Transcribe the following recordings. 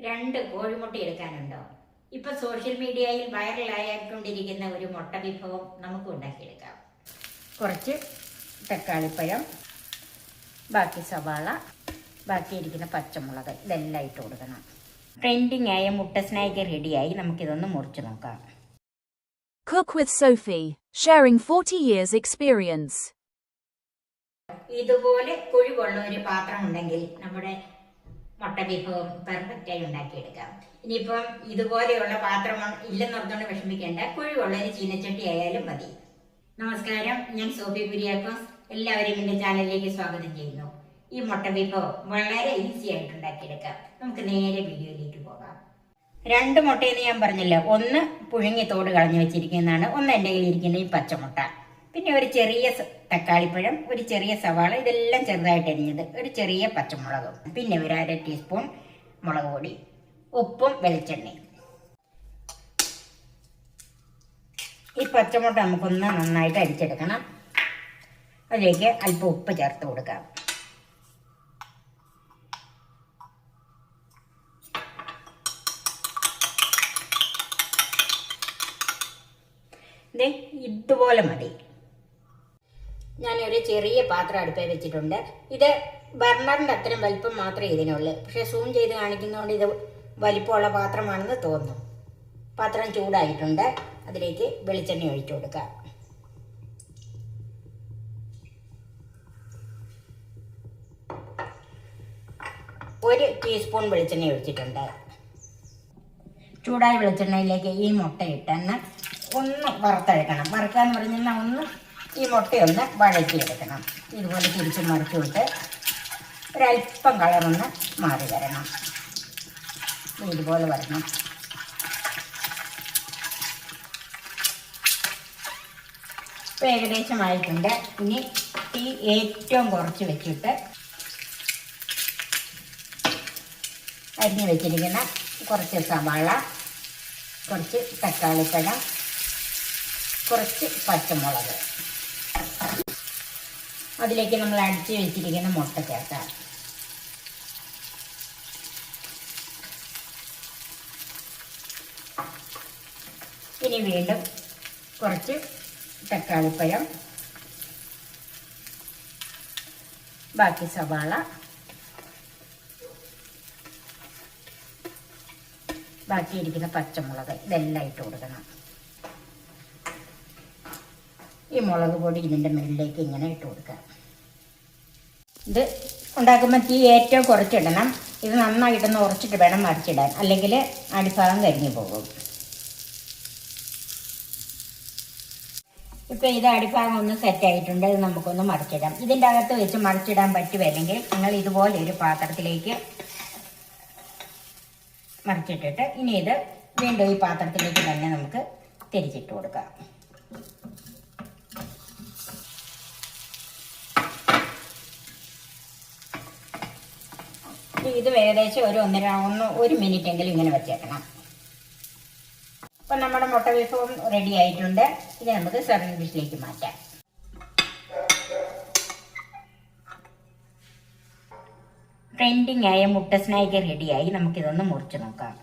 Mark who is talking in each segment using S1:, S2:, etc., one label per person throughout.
S1: രണ്ട് കോഴിമുട്ട എടുക്കാനുണ്ടോ? ഇപ്പൊ സോഷ്യൽ മീഡിയയിൽ വൈറലായിക്കൊണ്ടിരിക്കുന്ന ഒരു മുട്ട വിഭവം നമുക്ക് ഉണ്ടാക്കിയെടുക്കാം. കുറച്ച് തക്കാളിപ്പഴം ബാക്കി സവാള ബാക്കി ഇരിക്കുന്ന പച്ചമുളക് ഇതെല്ലാം ഇട്ട് കൊടുക്കണം. ട്രെൻഡിങ് ആയ മുട്ട സ്നാക്ക് റെഡിയായി നമുക്കിതൊന്ന് മുറിച്ച് നോക്കാം.
S2: Cook with Sophie, sharing 40 years experience.
S1: ഇതുപോലെ കുഴിവുള്ള ഒരു പാത്രം ഉണ്ടെങ്കിൽ നമ്മുടെ മുട്ട വിഭവം പെർഫെക്റ്റ് ആയി ഉണ്ടാക്കിയെടുക്കാം. ഇനിയിപ്പം ഇതുപോലെയുള്ള പാത്രം ഇല്ലെന്നോർത്തുകൊണ്ട് വിഷമിക്കേണ്ട കുഴിവുള്ള ഒരു ചീനച്ചട്ടി ആയാലും മതി. നമസ്കാരം ഞാൻ സോഫി കുര്യാക്കോസ്. എല്ലാവരെയും എന്റെ ചാനലിലേക്ക് സ്വാഗതം ചെയ്യുന്നു. ഈ മുട്ട വിഭവം വളരെ ഈസി ആയിട്ട് ഉണ്ടാക്കിയെടുക്കാം. നമുക്ക് നേരെ വീഡിയോയിലേക്ക് പോകാം. രണ്ട് മുട്ടയെന്ന് ഞാൻ പറഞ്ഞില്ല ഒന്ന് പുഴുങ്ങി തോട് കളഞ്ഞു വെച്ചിരിക്കുന്നതാണ് ഒന്ന് എന്റെ കയ്യിൽ ഇരിക്കുന്ന ഈ പച്ചമുട്ട. പിന്നെ ഒരു ചെറിയ തക്കാളിപ്പഴം ഒരു ചെറിയ സവാള ഇതെല്ലാം ചെറുതായിട്ട് അരിഞ്ഞത് ഒരു ചെറിയ പച്ചമുളകും. പിന്നെ ഒരു അര ടീസ്പൂൺ മുളക് പൊടി ഉപ്പും വെളിച്ചെണ്ണയും. ഈ പച്ചമുട്ട നമുക്കൊന്ന് നന്നായിട്ട് അരിച്ചെടുക്കണം. അതിലേക്ക് അല്പം ഉപ്പ് ചേർത്ത് കൊടുക്കാം. ഇതുപോലെ മതി. ഞാനൊരു ചെറിയ പാത്രം അടുപ്പേ വെച്ചിട്ടുണ്ട്. ഇത് ബർണറിന്റെ അത്രയും വലിപ്പം മാത്രമേ ഇതിനുള്ളൂ. പക്ഷേ സൂം ചെയ്ത് കാണിക്കുന്നതുകൊണ്ട് ഇത് വലിപ്പമുള്ള പാത്രമാണെന്ന് തോന്നുന്നു. പാത്രം ചൂടായിട്ടുണ്ട്. അതിലേക്ക് വെളിച്ചെണ്ണ ഒഴിച്ചു കൊടുക്കുക ഒരു ടീസ്പൂൺ വെളിച്ചെണ്ണ ഒഴിച്ചിട്ടുണ്ട്. ചൂടായ വെളിച്ചെണ്ണയിലേക്ക് ഈ മുട്ട ഇട്ടെന്ന് ഒന്ന് വറുത്തെടുക്കണം. വറുക്കാന്ന് പറഞ്ഞാൽ ഒന്ന് ഈ മുട്ടയൊന്ന് വഴറ്റിയെടുക്കണം. ഇതുപോലെ തിരിച്ച് മറിച്ചു വിട്ട് ഒരല്പം കളറൊന്ന് മാറി വരണം. ഇതുപോലെ വരണം. ഇപ്പം ഏകദേശമായിട്ടുണ്ട്. ഇനി തീ ഏറ്റവും കുറച്ച് വെച്ചിട്ട് അരിഞ്ഞു വെച്ചിരിക്കുന്ന കുറച്ച് സവാള കുറച്ച് തക്കാളിപ്പഴം കുറച്ച് പച്ചമുളക്. അതിലേക്ക് നമ്മൾ അടിച്ച് വെച്ചിരിക്കുന്ന മുട്ട ചേർക്കാം. ഇനി വീണ്ടും കുറച്ച് തക്കാളിപ്പഴം ബാക്കി സവാള ബാക്കിയിരിക്കുന്ന പച്ചമുളക് ഇതെല്ലാം ഇട്ട് കൊടുക്കണം. ഈ മുളക് പൊടി ഇതിന്റെ മുകളിലേക്ക് ഇങ്ങനെ ഇട്ട് കൊടുക്കാം ഇത് ഉണ്ടാക്കുമ്പോൾ തീ ഏറ്റവും കുറച്ചിടണം ഇത് നന്നായിട്ടൊന്ന് ഉറച്ചിട്ട് വേണം മറിച്ചിടാൻ അല്ലെങ്കിൽ അടിഭാഗം കരിഞ്ഞു പോകും. ഇപ്പം ഇത് അടിഭാഗം ഒന്ന് സെറ്റ് ആയിട്ടുണ്ട്. ഇത് നമുക്കൊന്ന് മറിച്ചിടാം. ഇതിന്റെ അകത്ത് വെച്ച് മറിച്ചിടാൻ പറ്റുമല്ലെങ്കിൽ നിങ്ങൾ ഇതുപോലെ ഒരു പാത്രത്തിലേക്ക് മറിച്ചിട്ടിട്ട് ഇനി ഇത് വീണ്ടും ഈ പാത്രത്തിലേക്ക് തന്നെ നമുക്ക് തിരിച്ചിട്ട് കൊടുക്കാം. ഇത് ഏകദേശം ഒരു ഒന്നര ഒന്ന് ഒരു മിനിറ്റ് എങ്കിലും ഇങ്ങനെ വെച്ചേക്കണം. അപ്പം നമ്മുടെ മുട്ട വിഭവം റെഡി ആയിട്ടുണ്ട്. ഇത് നമുക്ക് സെർവിംഗ് ഡിഷിലേക്ക് മാറ്റാം. ട്രെൻഡിങ് ആയ മുട്ട സ്നാക്ക് റെഡിയായി നമുക്കിതൊന്ന് മുറിച്ച് നോക്കാം.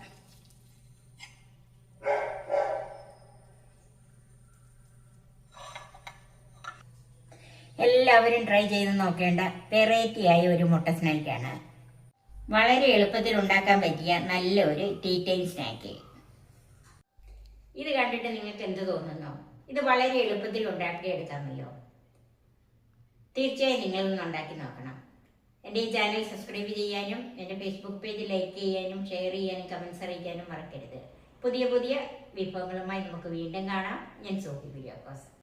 S1: എല്ലാവരും ട്രൈ ചെയ്ത് നോക്കേണ്ട വെറൈറ്റി ആയ ഒരു മുട്ട സ്നാക്കാണ് വളരെ എളുപ്പത്തിൽ ഉണ്ടാക്കാൻ പറ്റിയ നല്ല ഒരു ടീ ടൈം സ്നാക്ക് ഇത് കണ്ടിട്ട് നിങ്ങൾക്ക് എന്ത് തോന്നുന്നു? ഇത് വളരെ എളുപ്പത്തിൽ ഉണ്ടാക്കിയെടുക്കാമല്ലോ. തീർച്ചയായും നിങ്ങളൊന്ന് ഉണ്ടാക്കി നോക്കണം. എന്റെ ഈ ചാനൽ സബ്സ്ക്രൈബ് ചെയ്യാനും എന്റെ ഫേസ്ബുക്ക് പേജ് ലൈക്ക് ചെയ്യാനും ഷെയർ ചെയ്യാനും കമൻസ് അറിയിക്കാനും മറക്കരുത്. പുതിയ പുതിയ വിഭവങ്ങളുമായി നമുക്ക് വീണ്ടും കാണാം. ഞാൻ സോഫി കുര്യാക്കോസ്